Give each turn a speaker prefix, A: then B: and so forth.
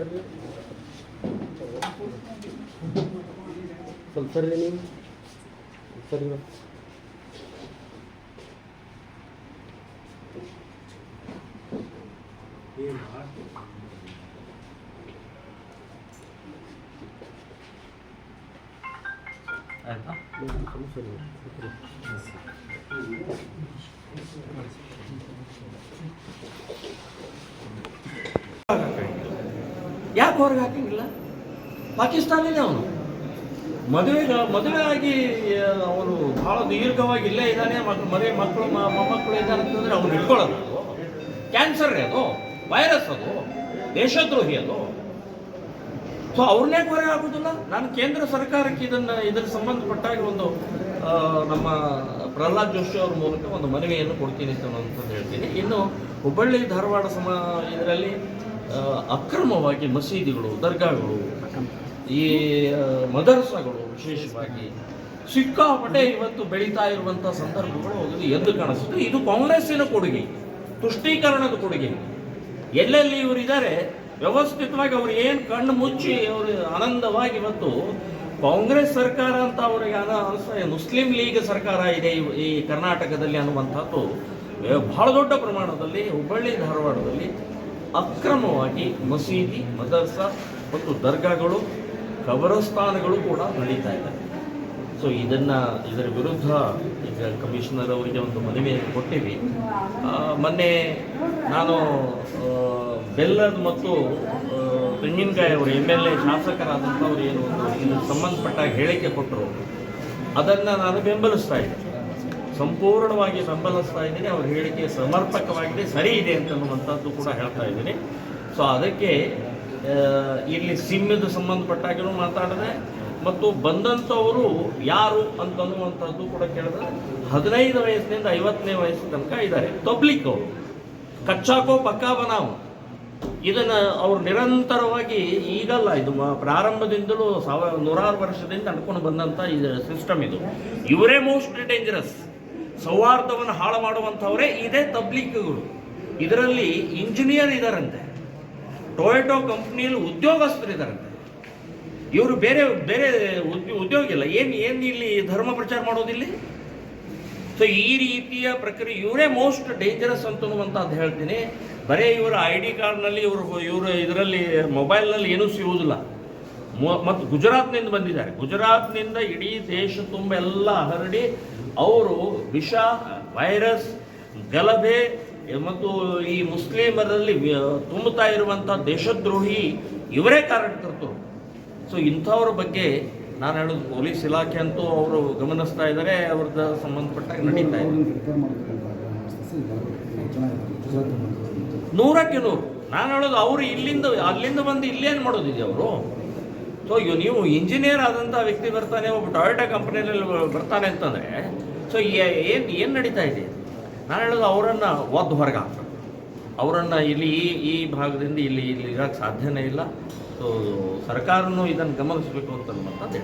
A: ಸರಿ ಸ್ವಲ್ಪ ಸರಿ ನೀವು ಸರಿ
B: ಆಯ್ತಾ
A: ಸರಿ
B: ಯಾಕೆ ಹೊರಗೆ ಹಾಕಂಗಿಲ್ಲ? ಪಾಕಿಸ್ತಾನಿನೇ ಅವನು. ಮದುವೆ ಮದುವೆ ಆಗಿ ಅವನು ಬಹಳ ದೀರ್ಘವಾಗಿ ಇಲ್ಲೇ ಇದ್ದಾನೆ, ಮಕ್ ಮದುವೆ ಮಕ್ಕಳು ಮೊಮ್ಮಕ್ಕಳು ಇದ್ದಾರೆ ಅಂತಂದ್ರೆ ಅವ್ನು ಇಟ್ಕೊಳ್ಳೋದು ಅದು. ಕ್ಯಾನ್ಸರ್ ಅದು ವೈರಸ್ ಅದು, ದೇಶದ್ರೋಹಿ ಅದು. ಸೊ ಅವ್ರನ್ನೇ ಕೊರೆ ಆಗೋದಿಲ್ಲ. ನಾನು ಕೇಂದ್ರ ಸರ್ಕಾರಕ್ಕೆ ಇದನ್ನು, ಇದರ ಸಂಬಂಧಪಟ್ಟಾಗ ಒಂದು ನಮ್ಮ ಪ್ರಹ್ಲಾದ್ ಜೋಶಿ ಅವ್ರ ಮೂಲಕ ಒಂದು ಮನವಿಯನ್ನು ಕೊಡ್ತೀನಿ ಅಂತ ಹೇಳ್ತೀನಿ. ಇನ್ನು ಹುಬ್ಬಳ್ಳಿ, ಧಾರವಾಡ ಸಮ, ಇದರಲ್ಲಿ ಅಕ್ರಮವಾಗಿ ಮಸೀದಿಗಳು, ದರ್ಗಾಗಳು, ಈ ಮದರಸಗಳು ವಿಶೇಷವಾಗಿ ಸಿಕ್ಕಾಪಟ್ಟೆ ಇವತ್ತು ಬೆಳೀತಾ ಇರುವಂಥ ಸಂದರ್ಭಗಳು ಎದ್ದು ಕಾಣಿಸುತ್ತೆ. ಇದು ಕಾಂಗ್ರೆಸ್ಸಿನ ಕೊಡುಗೆ, ತುಷ್ಟೀಕರಣದ ಕೊಡುಗೆ. ಎಲ್ಲೆಲ್ಲಿ ಇವರು ಇದ್ದಾರೆ ವ್ಯವಸ್ಥಿತವಾಗಿ ಅವ್ರು ಏನು ಕಣ್ಣು ಮುಚ್ಚಿ ಅವರು ಆನಂದವಾಗಿ ಇವತ್ತು ಕಾಂಗ್ರೆಸ್ ಸರ್ಕಾರ ಅಂತ ಅವರಿಗೆ ಅನ ಅನಿಸ್ತಾ ಮುಸ್ಲಿಂ ಲೀಗ್ ಸರ್ಕಾರ ಇದೆ ಈ- ಕರ್ನಾಟಕದಲ್ಲಿ ಅನ್ನುವಂಥದ್ದು, ಬಹಳ ದೊಡ್ಡ ಪ್ರಮಾಣದಲ್ಲಿ, ಹುಬ್ಬಳ್ಳಿ, ಧಾರವಾಡದಲ್ಲಿ ಅಕ್ರಮವಾಗಿ ಮಸೀದಿ, ಮದರ್ಸ ಮತ್ತು ದರ್ಗಾಗಳು, ಕಬರಸ್ಥಾನಗಳು ಕೂಡ ನಡೀತಾ ಇದೆ. ಸೊ ಇದನ್ನು ಇದರ ವಿರುದ್ಧ ಈಗ ಕಮಿಷನರ್ ಅವರಿಗೆ ಒಂದು ಮನವಿಯನ್ನು ಕೊಟ್ಟಿವಿ. ಮೊನ್ನೆ ನಾನು ಬೆಲ್ಲದ ಮತ್ತು ತೆಂಗಿನಕಾಯಿ ಅವರು ಎಂ ಎಲ್ ಎ ಶಾಸಕರಾದಂಥವ್ರು ಏನು ಒಂದು ಇದಕ್ಕೆ ಸಂಬಂಧಪಟ್ಟ ಹೇಳಿಕೆ ಕೊಟ್ಟರು. ಅದನ್ನು ನಾನು ಬೆಂಬಲಿಸ್ತಾ ಇದ್ದೆ. ಸಂಪೂರ್ಣವಾಗಿ ಬೆಂಬಲಿಸ್ತಾ ಇದ್ದೀನಿ. ಅವ್ರ ಹೇಳಿಕೆ ಸಮರ್ಪಕವಾಗಿದೆ, ಸರಿ ಇದೆ ಅಂತನ್ನುವಂಥದ್ದು ಕೂಡ ಹೇಳ್ತಾ ಇದ್ದೀನಿ. ಸೊ ಅದಕ್ಕೆ ಇಲ್ಲಿ ಸಿಮ್ಮದ ಸಂಬಂಧಪಟ್ಟಾಗಿನೂ ಮಾತಾಡಿದೆ. ಮತ್ತು ಬಂದಂಥವರು ಯಾರು ಅಂತನ್ನುವಂಥದ್ದು ಕೂಡ ಕೇಳಿದ್ರೆ, ಹದಿನೈದು ವಯಸ್ಸಿನಿಂದ ಐವತ್ತನೇ ವಯಸ್ಸು ತನಕ ಇದ್ದಾರೆ. ಪಬ್ಲಿಕ್ ಅವರು. ಕಚ್ಚಾಕೋ ಪಕ್ಕಾ ಬನಾವು. ಇದನ್ನು ಅವರು ನಿರಂತರವಾಗಿ ಈಗಲ್ಲ, ಇದು ಪ್ರಾರಂಭದಿಂದಲೂ ಸಾವಿರ ನೂರಾರು ವರ್ಷದಿಂದ ಅಂದ್ಕೊಂಡು ಬಂದಂಥ ಇದು ಸಿಸ್ಟಮ್ ಇದು. ಇವರೇ ಮೋಸ್ಟ್ ಡೇಂಜರಸ್ ಸೌಹಾರ್ದವನ್ನು ಹಾಳು ಮಾಡುವಂಥವರೇ ಇದೇ ತಬ್ಲಿಕ್ಗಳು. ಇದರಲ್ಲಿ ಇಂಜಿನಿಯರ್ ಇದ್ದಾರಂತೆ ಟೊಯೊಟೊ ಕಂಪ್ನಿಯಲ್ಲಿ ಉದ್ಯೋಗಸ್ಥರಿದ್ದಾರಂತೆ ಇವರು ಬೇರೆ ಬೇರೆ ಉದ್ಯೋ, ಉದ್ಯೋಗ ಇಲ್ಲ ಏನು ಏನು ಇಲ್ಲಿ ಧರ್ಮ ಪ್ರಚಾರ ಮಾಡೋದಿಲ್ಲಿ? ಸೊ ಈ ರೀತಿಯ ಪ್ರಕ್ರಿಯೆ, ಇವರೇ ಮೋಸ್ಟ್ ಡೇಂಜರಸ್ ಅಂತನ್ನುವಂಥದ್ದು ಹೇಳ್ತೀನಿ. ಬರೀ ಇವರ ಐ ಡಿ ಕಾರ್ಡ್ನಲ್ಲಿ ಇವರು ಇವರು ಇದರಲ್ಲಿ, ಮೊಬೈಲ್ನಲ್ಲಿ ಏನೂ ಸಿಗುವುದಿಲ್ಲ. ಮತ್ತು ಗುಜರಾತ್ನಿಂದ ಬಂದಿದ್ದಾರೆ. ಗುಜರಾತ್ನಿಂದ ಇಡೀ ದೇಶ ತುಂಬ ಎಲ್ಲ ಹರಡಿ ಅವರು ವಿಷ, ವೈರಸ್, ಗಲಭೆ, ಮತ್ತು ಈ ಮುಸ್ಲಿಮರಲ್ಲಿ ತುಂಬುತ್ತಾ ಇರುವಂಥ ದೇಶದ್ರೋಹಿ ಇವರೇ ಕಾರಣಕರ್ತರು ಸೊ ಇಂಥವ್ರ ಬಗ್ಗೆ ನಾನು ಹೇಳೋದು ಪೊಲೀಸ್ ಇಲಾಖೆ ಅಂತೂ ಅವರು ಗಮನಿಸ್ತಾ ಇದ್ದಾರೆ ಅವ್ರದ್ದು ಸಂಬಂಧಪಟ್ಟ ನಡೀತಾ ಇದೆ. ನೂರಕ್ಕೆ ನೂರು. ನಾನು ಹೇಳೋದು ಅವರು ಇಲ್ಲಿಂದ, ಅಲ್ಲಿಂದ ಬಂದು ಇಲ್ಲೇನು ಮಾಡೋದಿದೆ ಅವರು? ಸೊ ಇವ್ ನೀವು ಇಂಜಿನಿಯರ್ ಆದಂಥ ವ್ಯಕ್ತಿ ಬರ್ತಾನೆ, ಒಬ್ಬ ಟೊಯೋಟಾ ಕಂಪ್ನಿಯಲ್ಲಿ ಬರ್ತಾನೆ ಅಂತಂದರೆ ಸೊ ಏನು ಏನು ನಡೀತಾ ಇದೆ? ನಾನು ಹೇಳೋದು ಅವರನ್ನು ಒದ್ದು ಹೊರಗೆ ಅವರನ್ನು ಇಲ್ಲಿ ಈ ಈ ಭಾಗದಿಂದ ಇಲ್ಲಿ ಇಲ್ಲಿ ಇರೋಕ್ಕೆ ಸಾಧ್ಯನೇ ಇಲ್ಲ. ಸೊ ಸರ್ಕಾರನೂ ಇದನ್ನು ಗಮನಿಸಬೇಕು ಅಂತ ಅನ್ನುವಂಥದ್ದು